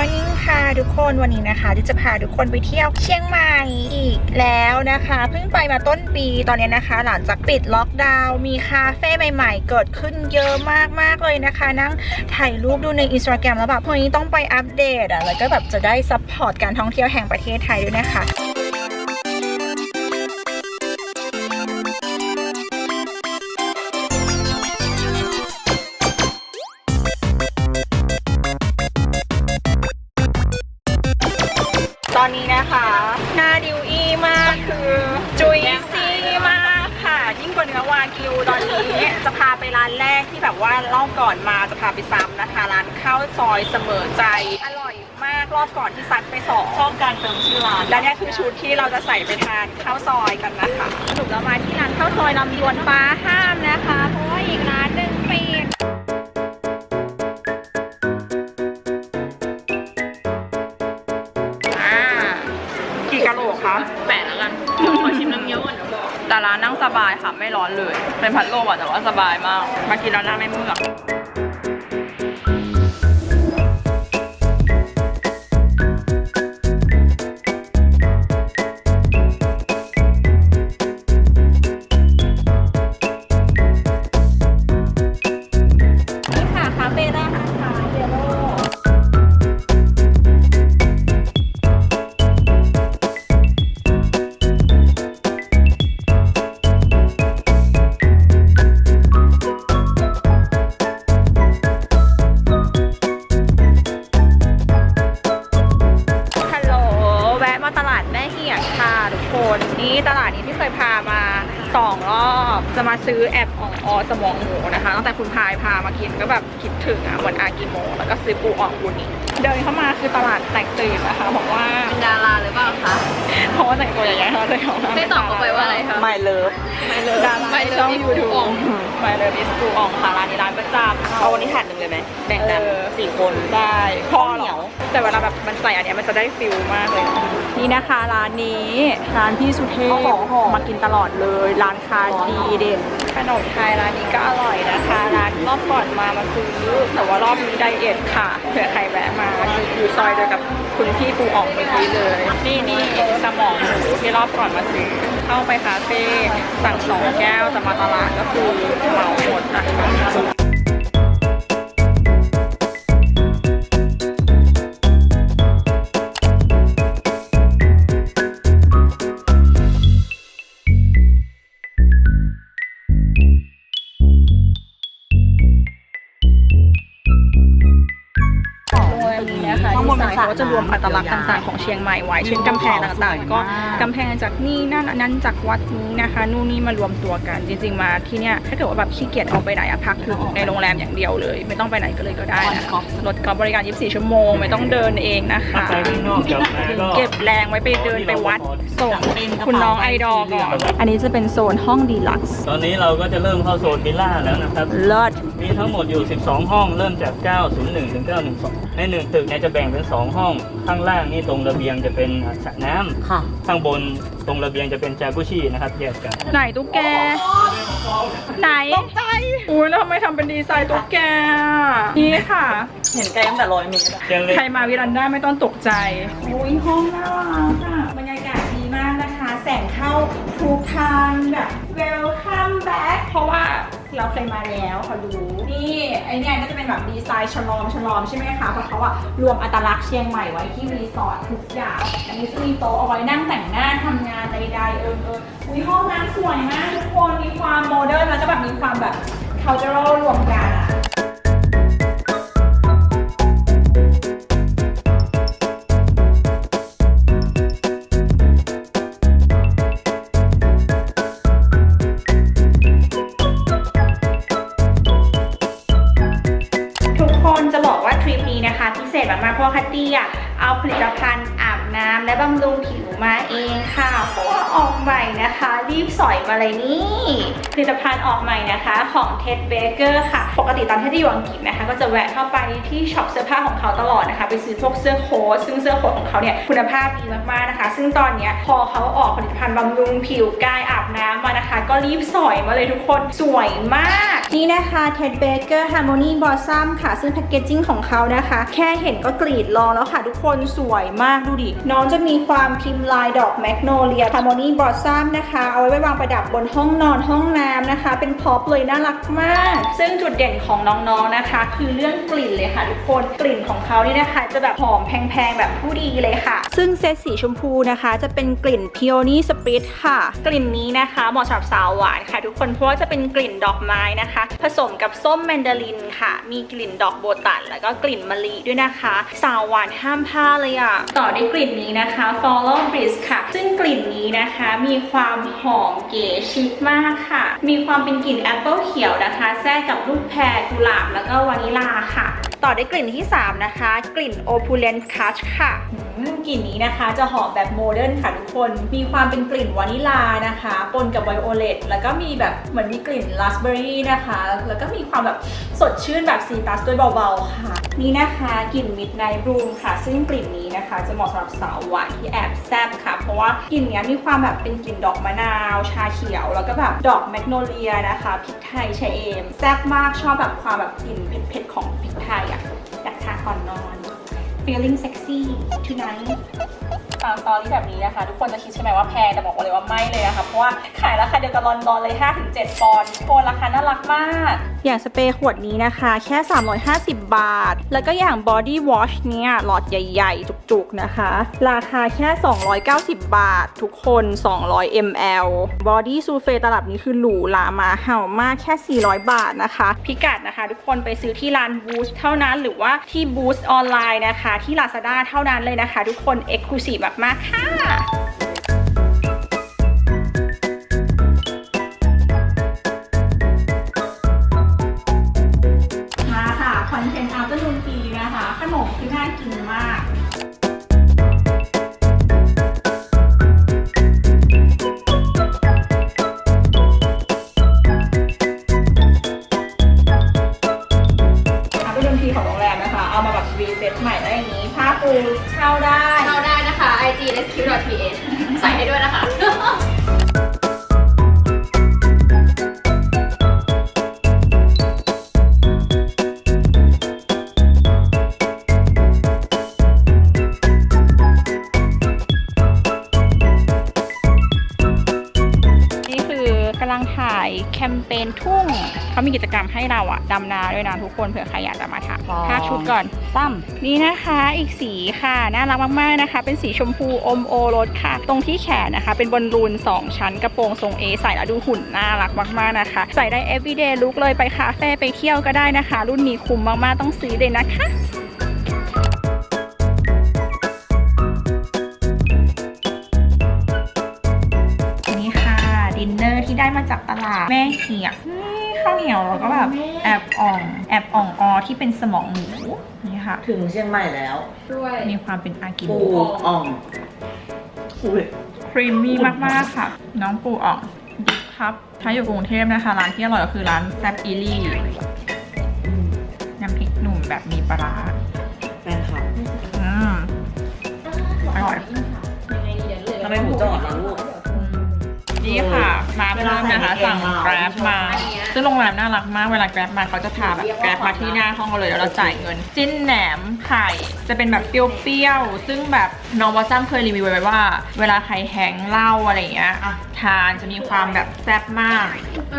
Morning ค่ะทุกคนวันนี้นะคะที่จะพาทุกคนไปเที่ยวเชียงใหม่อีกแล้วนะคะ เพิ่งไปมาต้นปีตอนนี้นะคะ หลังจากปิดล็อกดาวน์มีคาเฟ่ใหม่ๆ เกิดขึ้นเยอะมากๆเลยนะคะ นั่งถ่ายรูปดูในอินสตาแกรมแล้วแบบวันนี้ต้องไปอัปเดตอะแล้วก็แบบจะได้ซัพพอร์ตการท่องเที่ยวแห่งประเทศไทยด้วยนะคะ ร้านแรกที่แบบว่ารอบก่อนมาจะพาไปซ้ำนะคะ ร้านข้าวซอยเสมอใจ อร่อยมากรอบก่อนที่ซัดไปสองชอบการเติมชื่อร้านและเนี่ยคือชุดที่เราจะใส่ไปทานข้าวซอยกันนะคะสรุปแล้วมาที่ร้านข้าวซอยลำดวนฟ้าห้ามนะคะเพราะว่าอีกร้านหนึ่ง ร้านนั่งสบายค่ะ ไม่ร้อนเลย เป็นพัดลมอะแต่ว่าสบายมาก มากินแล้วหน้าไม่เมื่อย ไม่เลิฟไม่เลิฟดาราไม่เลิฟช่องมียูปูทูบอ่องไม่เลิฟมิสปูอ่องค่ะร้านนี้ร้านประจำเอาวันนี้ถาดหนึ่งเลยไหมแบ่งกันเออสี่คนได้พอเหรเหนีอยวแต่เวลาแบบมันใส่อันเนี้ยมันจะได้ฟิลมากเลย นี่นะคะร้านนี้ร้านพี่สุเทพเอาของห่อมากินตลอดเลยร้านคาดีเด่นขนมไทยร้านนี้ก็อร่อยนะคะร้านรอบก่อนมามาซื้อแต่ว่ารอบนี้ไดเอทค่ะเผื่อใครแวะมาอยู่อยู่ซอยเดียวกับ คุณพี่ปูออกเมื่อกี้เลย นี่นี่สมองหมูที่รอบก่อนมาซื้อเข้าไปคาเฟ่สั่งสองแก้วจะมาตลาดก็คือเหมาหมดนะ ข้างบนดีเป็นไซน์สระเขาจะรวมอัตลักษณ์น้ำต่างๆของเชียงใหม่ไว้เช่นกำแพงต่างๆ ก็กำแพงจากนี่นั่นอันนั้นจากวัดนี้นะคะนู่นนี่มารวมตัวกันจริง ๆ มาที่เนี้ยถ้าเกิดว่าแบบขี้เกียจออกไปไหนอะพักถึงในโรงแรมอย่างเดียวเลย ไม่ต้องไปไหนก็เลยก็ได้นะคะรถก็บริการ 24 ชั่วโมงไม่ต้องเดินเองนะคะไปข้างนอกกลับมาก็เก็บแรงไว้ไปเดินไปวัดส่งคุณน้องไอดอลก่อนอันนี้จะเป็นโซนห้องดีลักซ์ตอนนี้เราก็จะเริ่มเข้าโซนวิลล่าแล้วนะครับเลิศมีทั้งหมดอยู่ 12 ห้อง เริ่มจาก 901 ถึง 912 ในหนึ่งตึกเนี่ยจะแบ่งเป็น 2 ห้อง ข้างล่างนี่ตรงระเบียงจะเป็นสระน้ำค่ะ ข้างบนตรงระเบียงจะเป็นจากุชินะครับแยกกัน ไหนตุ๊กแก ไหนตกใจอุ้ยแล้วทำไมทำเป็นดีไซน์ตุ๊กแกอะนี่ค่ะ เห็นไกลตั้งแต่ร้อยเมตรอะเตียงเล็กใครมาวิรันได้ไม่ต้องตกใจอุ้ยห้องน่ารักอะบรรยากาศดีมากนะคะ แสงเข้าทุกทางแบบ welcome back เพราะว่า เราเคยมาแล้วเขารู้นี่ไอเนี่ยก็จะเป็นแบบดีไซน์ฉลอมฉลอมใช่ไหมคะเพราะเขาอะรวมอัตลักษณ์เชียงใหม่ไว้ที่รีสอร์ททุกอย่างอันนี้จะมีโต๊ะเอาไว้นั่งแต่งหน้าทำงานใดๆเออเอออุ้ยห้องน้ำสวยมากทุกคนมีความโมเดิร์นแล้วก็แบบมีความแบบ cultural รวมกันอะ มาเลยนี่ผลิตภัณฑ์ออกใหม่นะคะของ Ted Baker ค่ะ ปกติตอนที่อยู่อังกฤษนะคะ ก็จะแวะเข้าไปที่ช็อปเสื้อผ้าของเขาตลอดนะคะ ไปซื้อพวกเสื้อโค้ทซึ่งเสื้อโค้ทของเขาเนี่ยคุณภาพดีมากๆนะคะ ซึ่งตอนนี้พอเขาออกผลิตภัณฑ์บำรุงผิวกายอาบน้ำมานะคะ ก็รีบสอยมาเลยทุกคนสวยมาก นี่นะคะ Ted Baker Harmony Blossom ค่ะ ซึ่งแพคเกจิ้งของเขานะคะ แค่เห็นก็กรีดรองแล้วค่ะทุกคนสวยมากดูดิ น้องจะมีความพิมพ์ลายดอกแมกโนเลีย Harmony Blossom นะคะ เอาไว้ไว้วางประดับบนห้องนอนห้องน้ำนะคะ เป็นพ็อปเลยน่ารักมาก ซึ่งจุดเด่นของน้องๆนะคะ คือเรื่องกลิ่นเลยค่ะทุกคนกลิ่นของเขานี่นะคะ จะแบบหอมแพงๆแบบผู้ดีเลยค่ะ ซึ่งเซตสีชมพูนะคะ จะเป็นกลิ่น Peony Sprit ค่ะ กลิ่นนี้นะคะเหมาะสำหรับสาวหวานค่ะ ทุกคนเพราะว่าจะเป็นกลิ่นดอกไม้นะคะผสมกับส้มแมนดารินค่ะ มีกลิ่นดอกโบตัน แล้วก็กลิ่นมะลิด้วยนะคะ สาวหวานห้ามพลาดเลยอะ ต่อด้วยกลิ่นนี้นะคะ Follow Bliss ค่ะ ซึ่งกลิ่นนี้นะคะ มีความหอมเก๋ชิคมากค่ะ มีความเป็นกลิ่นแอปเปิลเขียวนะคะ แทรกกับลูกแพรกุหลาบแล้วก็วานิลาค่ะต่อด้วยกลิ่นที่ 3 นะคะ กลิ่น Opulent Touch ค่ะกลิ่นนี้นะคะจะหอมแบบโมเดิร์นค่ะทุกคน มีความเป็นกลิ่นวานิลานะคะ ปนกับไวโอเลตแล้วก็มีแบบเหมือนมีกลิ่นราสเบอร์รี่นะคะ แล้วก็มีความแบบสดชื่นแบบซีตัสด้วยเบาๆค่ะ นี่นะคะกลิ่นมิดไนท์บลูมค่ะ ซึ่งกลิ่นนี้นะคะ จะเหมาะสำหรับสาวหวานที่แอบแซบค่ะ เพราะว่ากลิ่นนี้มีความแบบเป็นกลิ่นดอกมะนาว ชาเขียว แล้วก็แบบดอกแมกโนเลียนะคะพริกไทยชะเอมแซบมากชอบแบบความแบบกลิ่นเผ็ดๆของพริกไทยอะอยากทาก่อนนอน feeling sexy tonight ตามตอนที่แบบนี้นะคะ ทุกคนจะคิดใช่ไหมว่าแพงแต่บอกเลยว่าไม่เลยนะคะ เพราะว่าขายราคาเดียวกับลอนดอนเลย 5-7 ปอนด์โคนราคาน่ารักมาก อย่างสเปรย์ขวดนี้นะคะ แค่ 350 บาท แล้วก็อย่าง body wash เนี่ยหลอดใหญ่ๆ จุกๆนะคะ ราคาแค่ 290 บาท ทุกคน 200 ml body sulfate ตลับนี้คือหรูหรามาเห่ามากแค่ 400 บาทนะคะ พิกัดนะคะ ทุกคนไปซื้อที่ร้าน Boost เท่านั้นหรือว่าที่ Boost ออนไลน์นะคะที่ Lazada เท่านั้นเลยนะคะ ทุกคน Exclusive มากๆค่ะ ทุกคนเผื่อใครอยากจะมาถ่ายว้าวภาพชุดก่อนตั้มนี่นะคะอีกสีค่ะ น่ารักมากๆนะคะ เป็นสีชมพูอมโอรสค่ะ ตรงที่แขนนะคะ เป็นบอลลูน 2 ชั้นกระโปรงทรง A ใส่แล้วดูหุ่นน่ารักมากๆนะคะ ใส่ได้ everyday look เลยไปคาเฟ่ไปเที่ยวก็ได้นะคะ รุ่นนี้คุ้มมากๆต้องซื้อเลยนะคะนี่ค่ะดินเนอร์ที่ได้มาจากตลาดแม่เขียกนี่ ข้าวเหนียวแล้วก็แบบแอบอ่องแอบอ่องออที่เป็นสมองหมูนี่ค่ะ ถึงเชียงใหม่แล้วด้วย มีความเป็นอากิปูโมอ่องอุ้ยครีมมี่มากๆค่ะ น้องปูอ่องครับ ถ้าอยู่กรุงเทพนะคะ ร้านที่อร่อยก็คือร้านแซบอีลี่น้ำพริกหนุ่มแบบมีปลาร้าแฟนคลับอืมอร่อยทำไมหมูจะอ่อนล่ะลูกนี่ค่ะมา เพิ่มนะคะสั่ง Grab มาอันเนี้ยซึ่งโรงแรมน่ารักมากเวลา Grab มาเขาจะพาแบบ Grab มาที่หน้าห้องเราเลยแล้วเราจ่ายเงิน จิ้นแหนมไข่จะเป็นแบบเปรี้ยวๆซึ่งแบบน้องวอซัมเคยรีวิวไว้ว่า เวลาใครแฮงเหล้าอะไรอย่างเงี้ยอะ ทานจะมีความแบบแซ่บมาก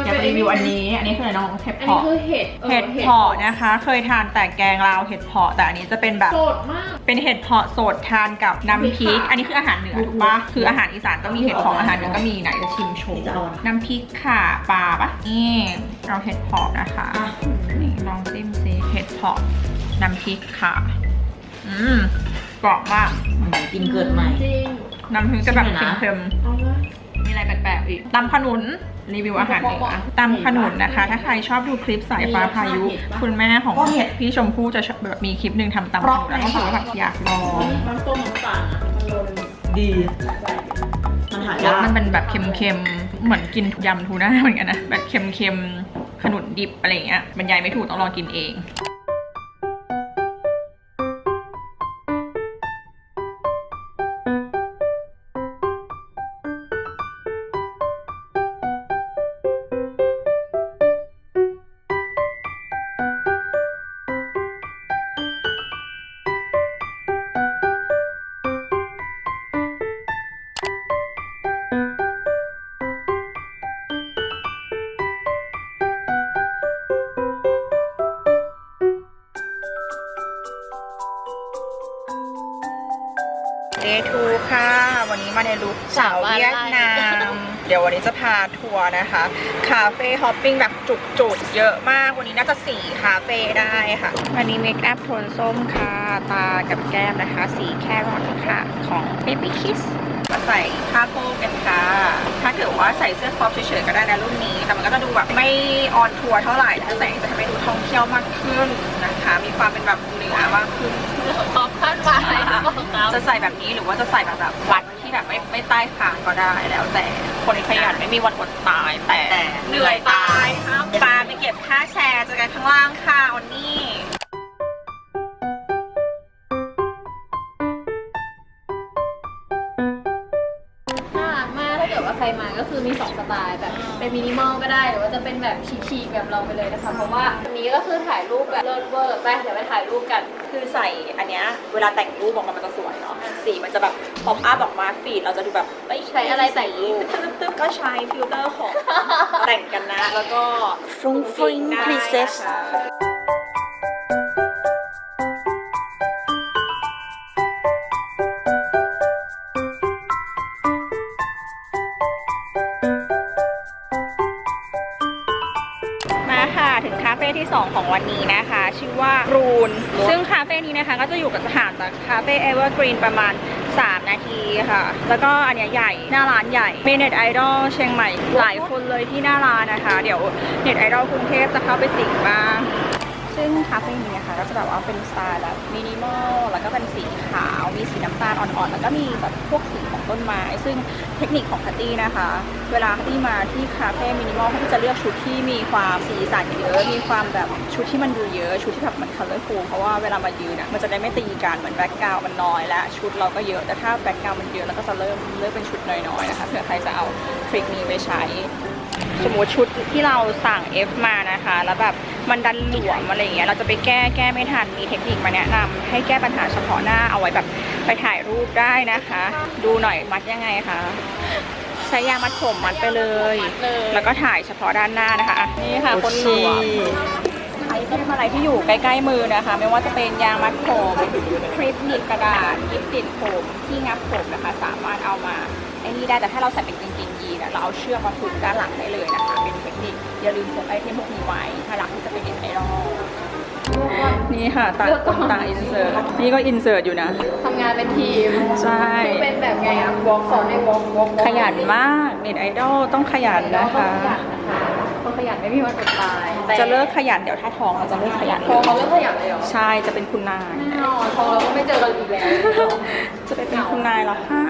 อยากรีวิวอันนี้ อันนี้คืออะไรน้องเห็ดอันนี้เพาะคือเห็ดออเห็ดเพาะนะคะ เคยทานแต่แกงลาวเห็ดเพาะแต่อันนี้จะเป็นแบบสดมาก เป็นเห็ดเพาะสดทานกับน้ำพริก อันนี้คืออาหารเหนือถูกปะคืออาหารอีสานก็มีเห็ดเพาะอาหารเหนือก็มีไหนจะชิมโชว์จะเอาอะไรน้ำพริกค่ะปลาปะนี่เราเห็ดเพาะนะคะนี่ลองจิ้มซิเห็ดเพาะน้ำพริกค่ะ อืมกรอบมากอืมกินเกิดใหม่จริง น้ำพริกจะแบบชิมหน่อยนะเค็มเอาละๆมีอะไรแปลกๆอีกตำขนุนรีวิวอาหารเหนือตำขนุนนะคะ ถ้าใครชอบดูคลิปสายฟ้าพายุ คุณแม่ของพี่ชมพู่จะชอบแบบมีคลิปหนึ่งทำตำขนุนแล้วก็รู้สึกว่าแบบอยากลองมันต้มน้ำตาลอะมันโลนึงดีมันหารสยากมันเป็นแบบเค็มๆ เหมือนกินยำทูน่าเหมือนกันนะ แบบเค็มๆ ขนุนดิบอะไรอย่างเงี้ยบรรยายไม่ถูกต้องลองกินเอง สาวเวียดนาม เดี๋ยววันนี้จะพาทัวร์นะคะ คาเฟ่ฮอปปิ้งแบบจุกๆ เยอะมาก วันนี้น่าจะสี่คาเฟ่ได้ค่ะ วันนี้เมคอัพโทนส้มค่ะ ตากับแก้มนะคะ สีแครอทค่ะ ของ Baby Kiss มาใส่ผ้าโก้กันค่ะ ถ้าเกิดว่าใส่เสื้อครอปเฉยๆก็ได้นะรุ่นนี้ แต่มันก็จะดูแบบไม่ออนทัวร์เท่าไหร่ถ้าใส่จะทำให้ดูท่องเที่ยวมากขึ้นนะคะ มีความเป็นแบบเหนือมากขึ้น ขอบคาดหมายบอกเขาจะใส่แบบนี้หรือว่าจะใส่แบบแบบวัดที่แบบ ไม่ไม่ใต้คางก็ได้แล้ว แต่คนขยันไม่มีวันอดตายแต่แต่เหนื่อยตายครับปาไปเก็บค่าแชร์เจอกันข้างล่างค่ะวันนี้น่ารักมากถ้าเกิดว่าใครมาก็คือมีสองสไตล์แบบ เป็นมินิมอลก็ได้หรือว่าจะเป็นแบบฉีกๆแบบเราไปเลยนะคะ เพราะว่าอันนี้ก็คือถ่ายรูปแบบเลิศเวอร์ไปเดี๋ยวไปถ่ายรูปกัน คือใส่อันเนี้ยเวลาแต่งรูปออกมามันจะสวยเนาะสีมันจะแบบป๊อปอัพออกมาฟีดเราจะดูแบบเอ้ยใช้อะไรแต่งรูปตึ๊บๆก็ใช้ฟิลเตอร์ของแต่งกันนะ แล้วก็ฟรุ้งฟริ้งได้ princess นะ ที่ 2 ของวันนี้นะคะ ชื่อว่ารูน ซึ่งคาเฟ่นี้นะคะ ก็จะอยู่กับห่างจากคาเฟ่เอเวอร์กรีนประมาณ 3 นาทีค่ะ แล้วก็อันเนี้ยใหญ่หน้าร้านใหญ่เมีเน็ตไอดอลเชียงใหม่ หลายคนเลยที่หน้าร้านนะคะ เดี๋ยวเน็ตไอดอลกรุงเทพจะเข้าไปสิงบ้าง ซึ่งคาเฟ่นี้นะคะก็จะแบบว่าเป็นสไตล์แบบมินิมอลแล้วก็เป็นสีขาวมีสีน้ำตาลอ่อนๆแล้วก็มีแบบพวกสี ต้นไม้ ซึ่งเทคนิคของคัตตี้นะคะ เวลาคัตตี้มาที่คาเฟ่มินิมอลคัตตี้จะเลือกชุดที่มีความสีสันเยอะ มีความแบบชุดที่มันดูเยอะ ชุดที่แบบมันคัลเลอร์ฟูลเพราะว่าเวลามายืนอะมันจะได้ไม่ตีกันเหมือนแบ็กกราวมันน้อยและชุดเราก็เยอะแต่ถ้าแบ็กกราวมันเยอะแล้วก็จะเริ่มเลือกเป็นชุดน้อยๆนะคะเผื่อใครจะเอาทริคนี้ไปใช้ สมมติชุดที่เราสั่ง F มานะคะ แล้วแบบมันดันหลวมอะไรอย่างเงี้ยเราจะไปแก้แก้ไม่ทันมีเทคนิคมาแนะนำให้แก้ปัญหาเฉพาะหน้าเอาไว้แบบไปถ่ายรูปได้นะคะ ดูหน่อยมัดยังไงคะใช้ยางมัดผมมัดไปเลยเลยแล้วก็ถ่ายเฉพาะด้านหน้านะคะอะนี่ค่ะคนหลวมไอเทมอะไรที่อยู่ใกล้ๆมือนะคะ ไม่ว่าจะเป็นยางมัดผมคลิปหนีบกระดาษคลิปติดผมที่งับผมนะคะ สามารถเอามา ไอ้นี่ได้แต่ถ้าเราใส่เป็นกางเกงยีนอะเราเอาเชือกมาผูกด้านหลังได้เลยนะคะ เป็นเทคนิคอย่าลืมพกไอเทมพวกนี้ไว้ถ้ารักที่จะเป็นเน็ตไอดอลนี่ค่ะตาตตาอินเสิร์ตนี่ก็อินเสิร์ตอยู่นะทำงานเป็นทีมใช่คือเป็นแบบไงอะวอล์กสอนให้วอล์กวอล์กขยันมากเน็ตไอดอลต้องขยันแล้วนะก็คะขยันนะคะคนขยันไม่มีวันอดตายแต่จะเลิกขยันเดี๋ยวถ้าท้องเราจะเลิกขยันพอเขาเลิกขยันเลยเหรอใช่จะเป็นคุณนายแน่นอนพอเราก็ไม่เจอกันอีกแล้วจะไปเป็นคุณนายแล้วค่ะ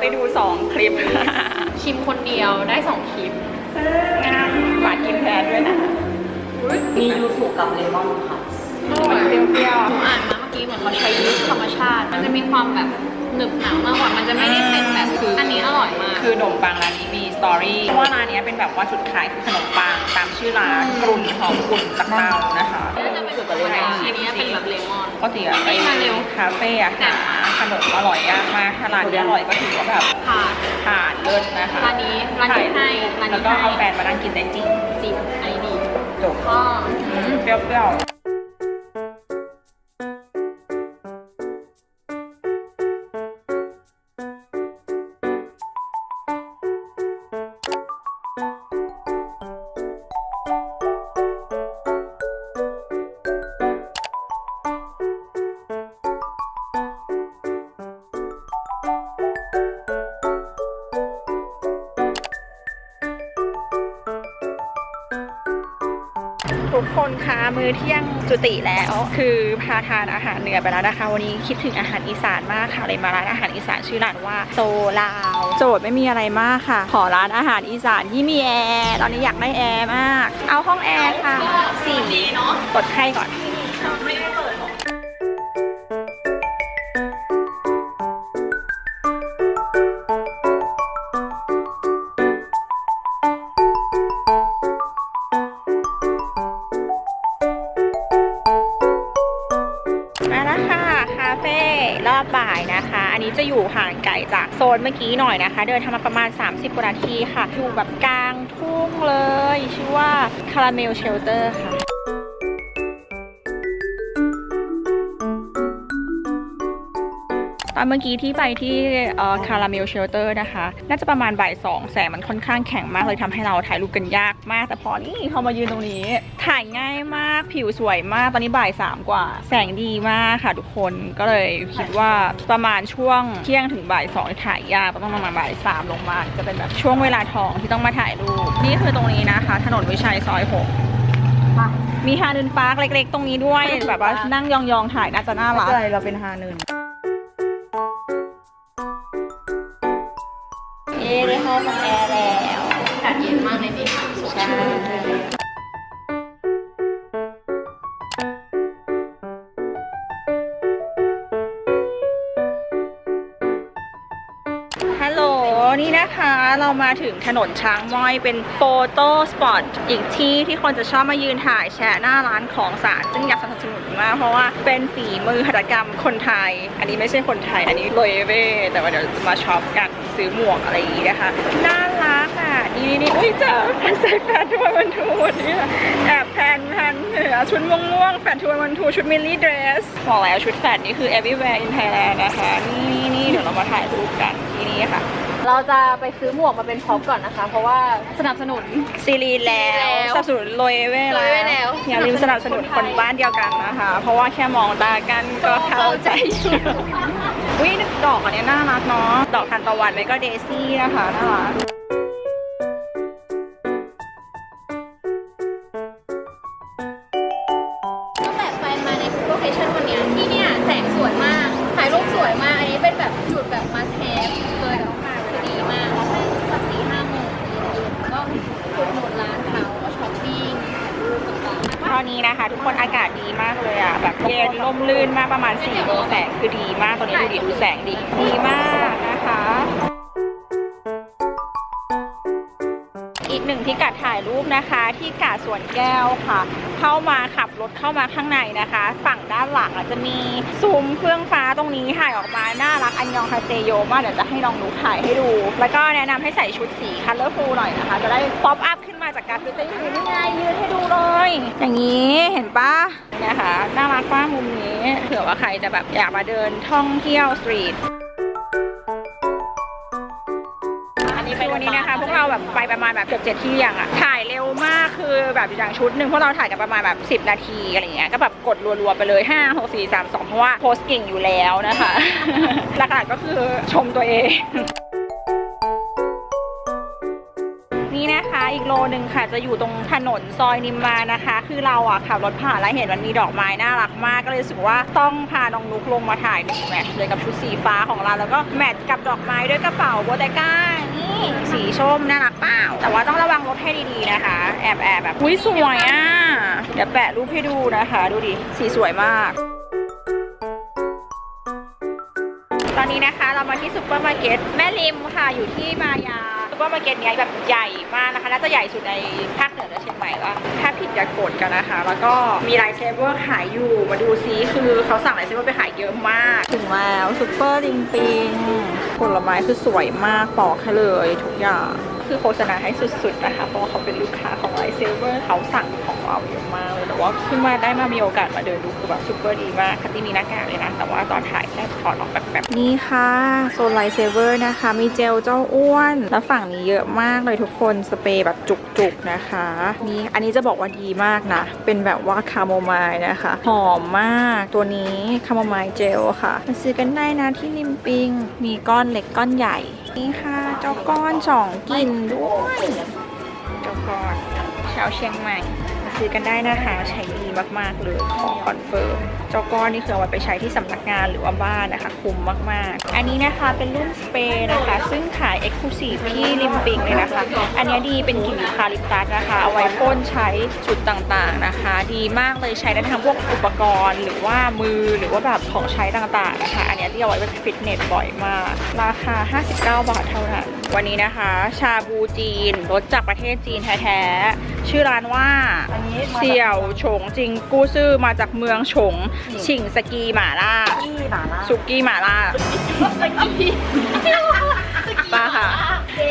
ไปดู 2 คลิป ชิมคนเดียวได้สองคลิปฝากกินแทนด้วยนะมียูสุกับเลมอนค่ะอร่อยเปรี้ยวหนูอ่านมาเมื่อกี้เหมือนเขาใช้ยีสต์ธรรมชาติ มันจะมีความแบบหนึบหนามากกว่า มันจะไม่ได้เป็นแบบคืออันนี้อร่อยมากๆคือขนมปังร้านนี้มีสตอรี่เพราะว่าร้านนี้เป็นแบบว่าจุดขายคือขนมปังตามชื่อร้านกรุ่นหอมกลุ่นจากเตานะคะน่าจะ เป็นแบบเลมอนอันนี้เป็นแบบเลมอน ปกติอะไปมาเร็วคาเฟ่อะหาขนมอร่อยยากมากถ้าร้านนี้อร่อยก็ถือว่าแบบค่ะผ่านเลิศนะคะร้านนี้ร้านนี้ให้ร้านนี้ให้แล้วก็เอาแฟนมานั่งกินได้จริงจิบไอดีจบก็อืมเปรี้ยวค นคะมื้อเที่ยงจุติแล้ว คือพาทานอาหารเหนือไปแล้วนะคะ วันนี้คิดถึงอาหารอีสานมากค่ะเลยมาร้านอาหารอีสานชื่อร้านว่าโซลาวโจทย์ไม่มีอะไรมากค่ะ ขอร้านอาหารอีสานที่มีแอร์ตอนนี้อยากได้แอร์มาก เอาห้องแอร์ค่ะสี่กดให้ก่อน ถเมื่อกี้หน่อยนะคะ เดินทางมาประมาณ 30กว่านาทีค่ะอยู่แบบกลางทุ่งเลย ชื่อว่าคาราเมลเชลเตอร์ค่ะ เมื่อกี้ที่ไปที่คาราเมลเชลเตอร์นะคะ น่าจะประมาณบ่ายสองแสงมันค่อนข้างแข็งมากเลยทำให้เราถ่ายรูปกันยากมาก แต่พอนี่พอมายืนตรงนี้ ถ่ายง่ายมากผิวสวยมากตอนนี้บ่ายสามกว่า แสงดีมากค่ะทุกคนก็เลยคิดว่าประมาณช่วงเที่ยงถึงบ่ายสองถ่ายยากต้องประมาณบ่ายสามลงมาจะเป็นแบบช่วงเวลาทองที่ต้องมาถ่ายรูปนี่คือตรงนี้นะคะ ถนนวิชัยซอยหกมีฮานุนปาร์คเล็ก ๆ ตรงนี้ด้วยแบบว่านั่งยองๆถ่ายน่าจะน่ารักอะไรเราเป็นฮานึน ได้ห้องแอร์แล้วอากาศเย็นมากในนี้ค่ะใช่ เรามาถึงถนนช้างม้อยเป็นโฟโต้สปอตอีกที่ที่คนจะชอบมายืนถ่ายแชะหน้าร้านของสารซึ่งอยากสนับสนุนมาก เพราะว่าเป็นฝีมือหัตถกรรมคนไทย อันนี้ไม่ใช่คนไทย อันนี้โรยเว่แต่ว่าเดี๋ยวจะมาช็อปกันซื้อหมวกอะไรอย่างนี้นะคะน่ารักอะนี่นี่อุ้ยเจอมันใส่แฟนทุกวันวันทูเนี่ยแอบแพนแพนเหนือชุดม่วงม่วงๆแฟนทุกวันวันทูชุดมิลลี่เดรสบอกแล้วชุดแฟนนี่คือ everywhere in Thailand นะคะนี่นี่เดี๋ยวเรามาถ่ายรูปกันที่นี่ค่ะ เราจะไปซื้อหมวกมาเป็นพร็อพก่อนนะคะ เพราะว่าสนับสนุน ซีรีส์แล้วแล้วสนับสนุนโรยเว่โรยเว่แล้ว อย่าลืมสนับสนุนคนบ้านเดียวกันนะคะ เพราะว่าแค่มองตากันก็เข้าใจวิดอกอันเนี้ยน่ารักเนาะดอกทานตะวันไม่ก็เดซี่นะคะน่ารัก ลมลื่นมากประมาณ4โมงแสงคือดีมากตอนนี้ดูดิดูแสงดีดีมาก ที่กาดสวนแก้วค่ะ เข้ามาขับรถเข้ามาข้างในนะคะ ฝั่งด้านหลังจะมีซุ้มเครื่องฟ้าตรงนี้ถ่ายออกมา น่ารักอันยองฮาเซโยมากเดี๋ยวจะให้น้องนุกถ่ายให้ดู แล้วก็แนะนำให้ใส่ชุดสีคัลเลอร์ฟูลหน่อยนะคะ จะได้ป๊อปอัพขึ้นมาจากการฟิลเตอร์ยืนนี่ไงยืนให้ดูเลย อย่างนี้เห็นปะนะคะน่ารักป้ามุมนี้เผื่อว่าใครจะแบบอยากมาเดินท่องเที่ยวสตรีท เราแบบไปประมาณแบบเกือบเจ็ดที่ยังอะถ่ายเร็วมากคือแบบอย่างชุดหนึ่งพวกเราถ่ายกันประมาณแบบ 10 นาทีอะไรเงี้ยก็แบบกดรัวๆไปเลย5 6 4 3 2เพราะว่าโพสต์เก่งอยู่แล้วนะคะหลักๆก็คือชมตัวเอง อีกโลหนึ่งค่ะจะอยู่ตรงถนนซอยนิมมานะคะ คือเราอะขับรถผ่านแล้วเห็นมันมีดอกไม้น่ารักมากก็เลยรู้สึกว่าต้องพาน้องนุกลงมาถ่ายแมทเลยกับชุดสีฟ้าของเราแล้วก็แมทกับดอกไม้ด้วยกระเป๋าโบเตก้านี่สีส้มน่ารักเปล่าแต่ว่าต้องระวังรถให้ดีๆนะคะ แอบแอบแบบอุ้ยสวยอะเดี๋ยวแปะรูปให้ดูนะคะ ดูดิสีสวยมากตอนนี้นะคะเรามาที่ซุปเปอร์มาร์เก็ตแม่ริมค่ะอยู่ที่มายา เปอร์มาร์เก็ตเนี้ยแบบใหญ่มากนะคะน่าจะใหญ่สุดในภาคเหนือและเชียงใหม่ว่าถ้าผิดอย่ากดกันนะคะ แล้วก็มีไลท์เซเวอร์ขายอยู่มาดูซิคือเขาสั่งไลท์เซเวอร์ไปขายเยอะมาก ถึงแล้วซุปเปอร์ลิงปิงผลไม้คือสวยมากปอกให้เลยทุกอย่างคือโฆษณาให้สุดๆนะคะ เพราะว่าเขาเป็นลูกค้าของไลท์เซเวอร์เขาสั่งของเราเยอะมากเลยแต่ว่าเพิ่งมาได้มามีโอกาสมาเดินดูคือแบบซุปเปอร์ดีมากคัตตี้มีหน้ากากเลยนะ แต่ว่าตอนถ่าย แค่ถอดออกแบบแบบนี่ค่ะโซนไลท์เซเวอร์นะคะ มีเจลเจ้าอ้วน แล้วฝั่งนี้เยอะมากเลยทุกคนสเปรย์แบบจุกๆนะคะนี่อันนี้จะบอกว่าดีมากนะ เป็นแบบว่าคาโมไมล์นะคะหอมมากตัวนี้คาโมไมล์เจลค่ะมาซื้อกันได้นะที่ริมปิง มีก้อนเล็กก้อนใหญ่นี่ค่ะเจ้าก้อนสองกลิ่นด้วยเจ้าก้อนชาวเชียงใหม่ ซื้อกันได้นะคะ ใช้ดีมากๆเลยขอคอนเฟิร์มเจ้าก้อนนี่คือเอาไว้ไปใช้ที่สำนักงานหรือว่าบ้านนะคะ คุ้มมากๆ อันนี้นะคะเป็นรุ่นสเปรย์นะคะ ซึ่งขาย Exclusive ที่ริมปิงเลยนะคะ อันนี้ดีเป็นกลิ่นคาลิปตัสนะคะ เอาไว้พ่นใช้จุดต่างๆนะคะ ดีมากเลยใช้ได้ทั้งพวกอุปกรณ์หรือว่ามือหรือว่าแบบของใช้ต่างๆนะคะ อันนี้ที่เอาไว้เป็นฟิตเนสบ่อยมาก ราคา 59 บาทเท่านั้นวันนี้นะคะ ชาบูจีนรสจากประเทศจีนแท้ๆ ชื่อร้านว่าอันนี้มาจาก เสี่ยวฉงจริงกู้ซื่อมาจากเมืองฉงฉิงสกีหมาล่าที่หมาล่าสุกี้หมาล่าป้าค่ะ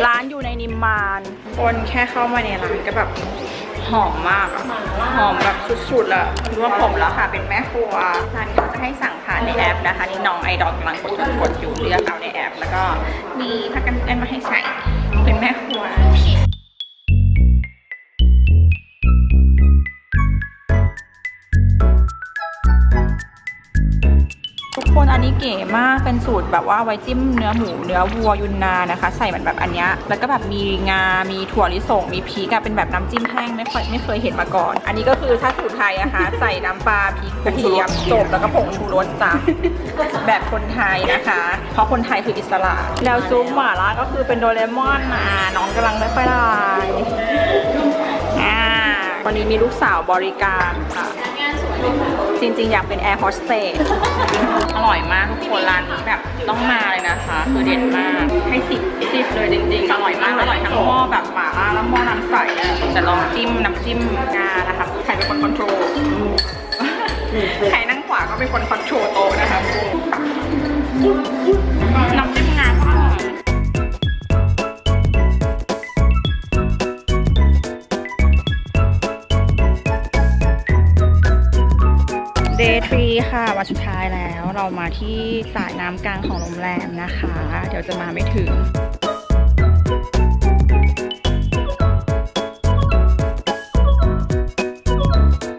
ร้านอยู่ในนิมมานคนแค่เข้ามาในร้านก็แบบหอมมากอะหอมแบบสุดๆละคิดว่าผมแล้วค่ะ เป็นแม่ครัวร้านนี้เขาจะให้สั่งผ่านในแอปนะคะนี่น้องไอดอลกำลังกดกดอยู่เลือกเอาในแอป แล้วก็มีผ้ากันเปื้อนมาให้ใส่เป็นแม่ครัว นอันนี้เก๋มากเป็นสูตรแบบว่าไว้จิ้มเนื้อหมูเนื้อวัวยุนนานนะคะ ใส่เหมือนแบบอันเนี้ยแล้วก็แบบมีงา มีถั่วลิสง มีพริกอะเป็นแบบน้ำจิ้มแห้งไม่ค่อยไม่เคยเห็นมาก่อน อันนี้ก็คือถ้าสูตรไทยนะคะ ใส่น้ำปลาพริกกระเทียมจบแล้วก็ผงชูรสจ้ะแบบคนไทยนะคะ เพราะคนไทยคืออิสระ แล้วซุปหม่าล่าก็คือเป็นโดเรมอนนะน้องกำลังไม่ค่อยละลายอ่าวันนี้มีลูกสาวบริการค่ะ จริง ๆ อยากเป็นแอร์โฮสเตสอร่อยมากทุกคนร้านนี้แบบต้องมาเลยนะคะคือเด็ดมากให้สิบสิบเลยจริง ๆ อร่อยมากอร่อยทั้งหม้อแบบหม่าล่าแล้วหม้อน้ำใสอะแต่ลองจิ้มน้ำจิ้มงานะคะใครเป็นคนคอนโทรลใครนั่งขวาก็เป็นคนคอนโทรลโตนะคะน้ำจิ้ม ค่ะวันสุดท้ายแล้วเรามาที่สายน้ำกลางของโรงแรมนะคะ เดี๋ยวจะมาไม่ถึง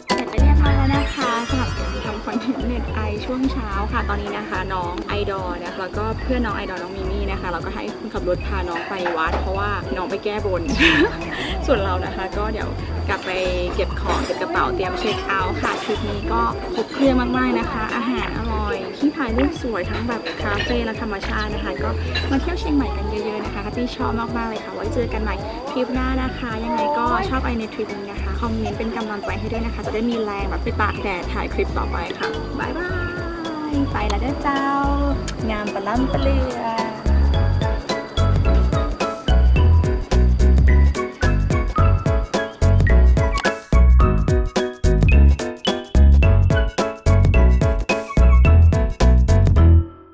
เสร็จเรียบร้อยแล้วนะคะสำหรับการทำคอนเทนต์เน็ตไอช่วงเช้าค่ะตอนนี้นะคะ น้องไอดอลนะคะแล้วก็เพื่อนน้องไอดอลน้องมิมิ นะคะเราก็ให้คนขับรถพาน้องไปวัด เพราะว่าน้องไปแก้บน ส่วนเรานะคะ ก็เดี๋ยวกลับไปเก็บของเก็บกระเป๋าเตรียมเช็คเอาท์ค่ะทริปนี้ก็ครบเครื่องมากๆนะคะ อาหารอร่อยที่ถ่ายรูปสวยทั้งแบบคาเฟ่และธรรมชาตินะคะ ก็มาเที่ยวเชียงใหม่กันเยอะๆนะคะที่ชอบมากๆเลยค่ะไว้เจอกันใหม่ทริปหน้านะคะ ยังไงก็ชอบไอในทริปนี้นะคะคอมเมนต์เป็นกำลังใจให้ด้วยนะคะ จะได้มีแรงแบบไปตากแดดถ่ายคลิปต่อไปค่ะบายบายไปแล้วเด้อเจ้างามปะล่ำปะเลือย